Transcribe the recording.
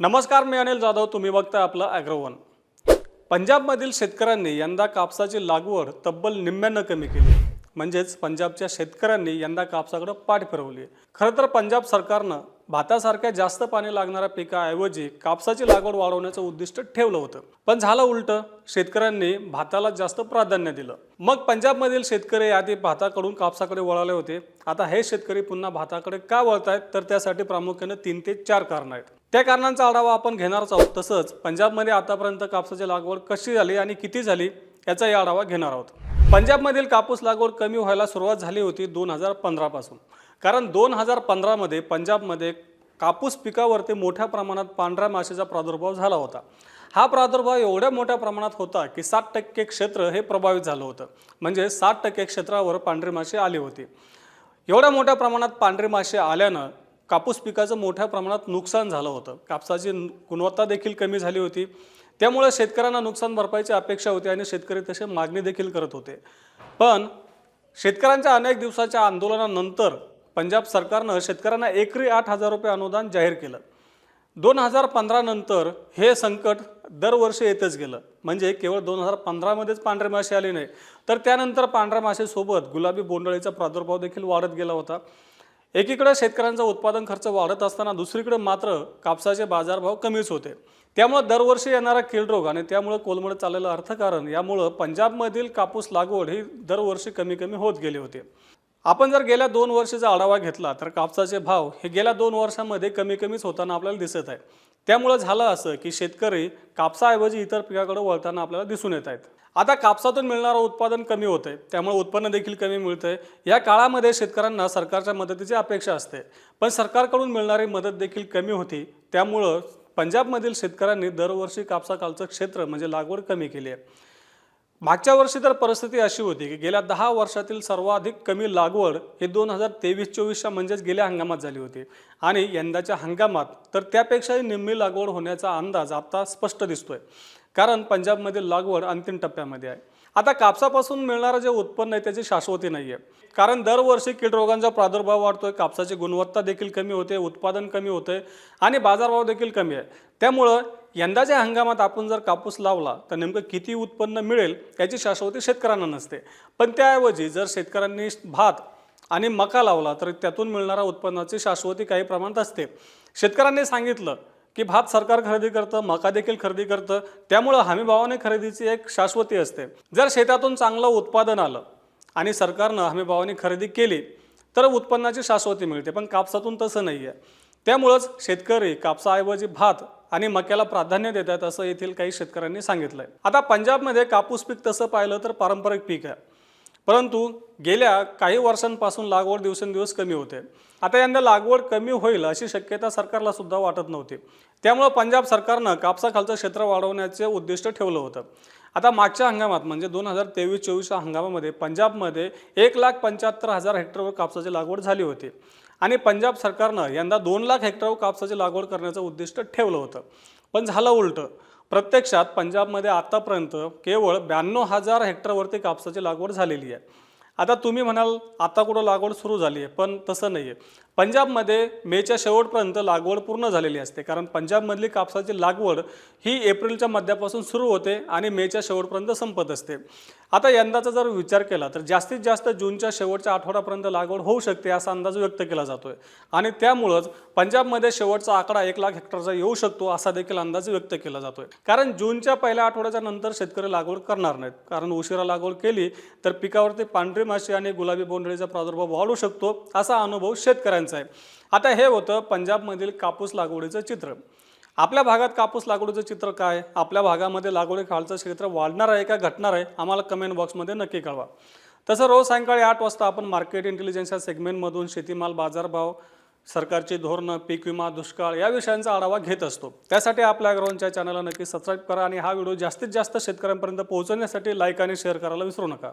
नमस्कार मी अनिल जाधव. तुम्ही बघताय आपलं ॲग्रोवन पंजाबमधील शेतकऱ्यांनी यंदा कापसाची लागवड तब्बल निम्म्यानं कमी केली. म्हणजेच पंजाबच्या शेतकऱ्यांनी यंदा कापसाकडे पाठ फिरवली. खरं तर पंजाब सरकारनं भातासारख्या जास्त पाणी लागणाऱ्या पिकाऐवजी कापसाची लागवड वाढवण्याचं उद्दिष्ट ठेवलं होतं. पण झालं उलटं शेतकऱ्यांनी भाताला जास्त प्राधान्य दिलं. मग पंजाबमधील शेतकरी आधी भाताकडून कापसाकडे वळाले होते. आता हे शेतकरी पुन्हा भाताकडे का वळत आहेत तर त्यासाठी प्रामुख्याने तीन ते चार कारणं आहेत. त्या कारणांचा आढावा आपण घेणारच आहोत. तसंच पंजाबमध्ये आतापर्यंत कापसाची लागवड कशी झाली आणि किती झाली याचाही आढावा घेणार आहोत. पंजाबमधील कापूस लागवड कमी व्हायला सुरुवात झाली होती दोन हजार पंधरापासून कारण दोन हजार पंधरामध्ये पंजाबमध्ये कापूस पिकावरती मोठ्या प्रमाणात पांढऱ्या माशीचा प्रादुर्भाव झाला होता. हा प्रादुर्भाव एवढ्या मोठ्या प्रमाणात होता की साठ टक्के क्षेत्र हे प्रभावित झालं होतं. म्हणजे साठ टक्के क्षेत्रावर पांढरी माशी आली होती. एवढ्या मोठ्या प्रमाणात पांढरे मासे आल्यानं कापूस पिकाचं मोठ्या प्रमाणात नुकसान झालं होतं. कापसाची गुणवत्ता देखील कमी झाली होती. त्यामुळे शेतकऱ्यांना नुकसान भरपाईची अपेक्षा होती आणि शेतकरी तसे मागणी देखील करत होते. पण शेतकऱ्यांच्या अनेक दिवसाच्या आंदोलनानंतर पंजाब सरकारनं शेतकऱ्यांना एकरी आठ हजार रुपये अनुदान जाहीर केलं. दोन हजार पंधरा नंतर हे संकट दरवर्षी येतच गेलं. म्हणजे केवळ दोन हजार पंधरामध्येच पांढरे मासे आले नाही. तर त्यानंतर पांढऱ्या मासेसोबत गुलाबी बोंडळीचा प्रादुर्भाव देखील वाढत गेला होता. एकीकडे शेतकऱ्यांचा उत्पादन खर्च वाढत असताना दुसरीकडे मात्र कापसाचे बाजारभाव कमीच होते. त्यामुळे दरवर्षी येणारा किलरोग आणि त्यामुळे कोलमड चाललेलं अर्थकारण यामुळं पंजाबमधील कापूस लागवड ही दरवर्षी कमी कमी होत गेली होती. आपण जर गेल्या दोन वर्षाचा आढावा घेतला तर कापसाचे भाव हे गेल्या दोन वर्षांमध्ये कमी कमीच होताना आपल्याला दिसत आहे. त्यामुळं झालं असं की शेतकरी कापसाऐवजी इतर पिकाकडे वळताना आपल्याला दिसून येत आहेत. आता कापसातून मिळणारं उत्पादन कमी होतंय त्यामुळे उत्पन्न देखील कमी मिळतंय. या काळामध्ये शेतकऱ्यांना सरकारच्या मदतीची अपेक्षा असते पण सरकारकडून मिळणारी मदत देखील कमी होती. त्यामुळं पंजाबमधील शेतकऱ्यांनी दरवर्षी कापसाकालचं क्षेत्र म्हणजे लागवड कमी केली आहे. मागच्या वर्षी तर परिस्थिती अशी होती की गेल्या दहा वर्षातील सर्वाधिक कमी लागवड हे दोन हजार तेवीस चोवीसच्या म्हणजेच गेल्या हंगामात झाली होती. आणि यंदाच्या हंगामात तर त्यापेक्षाही निम्मी लागवड होण्याचा अंदाज आता स्पष्ट दिसतोय. कारण पंजाबमधील लागवड अंतिम टप्प्यामध्ये आहे. आता कापसापासून मिळणारं जे उत्पन्न आहे त्याची शाश्वती नाही आहे कारण दरवर्षी कीड रोगांचा प्रादुर्भाव वाढतोय कापसाची गुणवत्ता देखील कमी होते उत्पादन कमी होते आणि बाजारभाव देखील कमी आहे. त्यामुळं यंदाच्या हंगामात आपण जर कापूस लावला तर नेमकं किती उत्पन्न मिळेल याची शाश्वती शेतकऱ्यांना नसते. पण त्याऐवजी जर शेतकऱ्यांनी भात आणि मका लावला तर त्यातून मिळणाऱ्या उत्पन्नाची शाश्वती काही प्रमाणात असते. शेतकऱ्यांनी सांगितलं की भात सरकार खरेदी करतं मका देखील खरेदी करतं. त्यामुळं हमीभावाने खरेदीची एक शाश्वती असते. जर शेतातून चांगलं उत्पादन आलं आणि सरकारनं हमीभावाने खरेदी केली तर उत्पन्नाची शाश्वती मिळते. पण कापसातून तसं नाही आहे त्यामुळंच शेतकरी कापसाऐवजी भात आणि मक्याला प्राधान्य देत आहेत असं येथील काही शेतकऱ्यांनी सांगितलंय. आता पंजाबमध्ये कापूस पीक तसं पाहिलं तर पारंपरिक पीक आहे. परंतु गेल्या काही वर्षांपासून लागवड दिवसेंदिवस कमी होते. आता यंदा लागवड कमी होईल अशी शक्यता सरकारला सुद्धा वाटत नव्हती. त्यामुळं पंजाब सरकारनं कापसाखालचं क्षेत्र वाढवण्याचे उद्दिष्ट ठेवलं होतं. आता मागच्या हंगामात म्हणजे दोन हजार तेवीस चोवीसच्या हंगामामध्ये पंजाबमध्ये एक लाख पंच्याहत्तर हजार हेक्टरवर कापसाची लागवड झाली होती. आणि पंजाब सरकारनं यंदा दोन लाख हेक्टर कापसाची लागवड करण्याचं उद्दिष्ट ठेवलं होतं. पण झालं उलटं. प्रत्यक्षात पंजाबमध्ये आतापर्यंत केवळ ब्याण्णव हजार हेक्टरवरती कापसाची लागवड झालेली आहे. आता तुम्ही म्हणाल आता कुठं लागवड सुरू झाली आहे पण तसं नाही आहे पंजाबमध्ये मेच्या शेवटपर्यंत लागवड पूर्ण झालेली असते कारण पंजाबमधली कापसाची लागवड ही एप्रिलच्या मध्यापासून सुरू होते आणि मेच्या शेवटपर्यंत संपत असते. आता यंदाचा जर विचार केला तर जास्तीत जास्त जूनच्या शेवटच्या आठवड्यापर्यंत लागवड होऊ शकते असा अंदाज व्यक्त केला जातोय. आणि त्यामुळंच पंजाबमध्ये शेवटचा आकडा एक लाख हेक्टरचा येऊ शकतो असा देखील अंदाज व्यक्त केला जातोय. कारण जूनच्या पहिल्या आठवड्याच्या नंतर शेतकरी लागवड करणार नाहीत कारण उशिरा लागवड केली तर पिकावरती पांढरी माशी आणि गुलाबी बोंडळीचा प्रादुर्भाव वाढू शकतो असा अनुभव शेतकऱ्यांचा आहे. आता हे होतं पंजाबमधील कापूस लागवडीचं चित्र. आपल्या भागात कापूस लागवडीचं चित्र काय? आपल्या भागामध्ये लागवडी खालचं क्षेत्र वाढणार आहे का घटणार आहे? आम्हाला कमेंट बॉक्समध्ये नक्की कळवा. तसं रोज सायंकाळी आठ वाजता आपण मार्केट इंटेलिजन्स या सेगमेंटमधून शेतीमाल बाजारभाव सरकारची धोरणं पीक विमा दुष्काळ या विषयांचा आढावा घेत असतो. त्यासाठी आपल्या अग्रवांच्या चॅनलला नक्की सबस्क्राईब करा आणि हा व्हिडिओ जास्तीत जास्त शेतकऱ्यांपर्यंत पोहोचवण्यासाठी लाईक आणि शेअर करायला विसरू नका.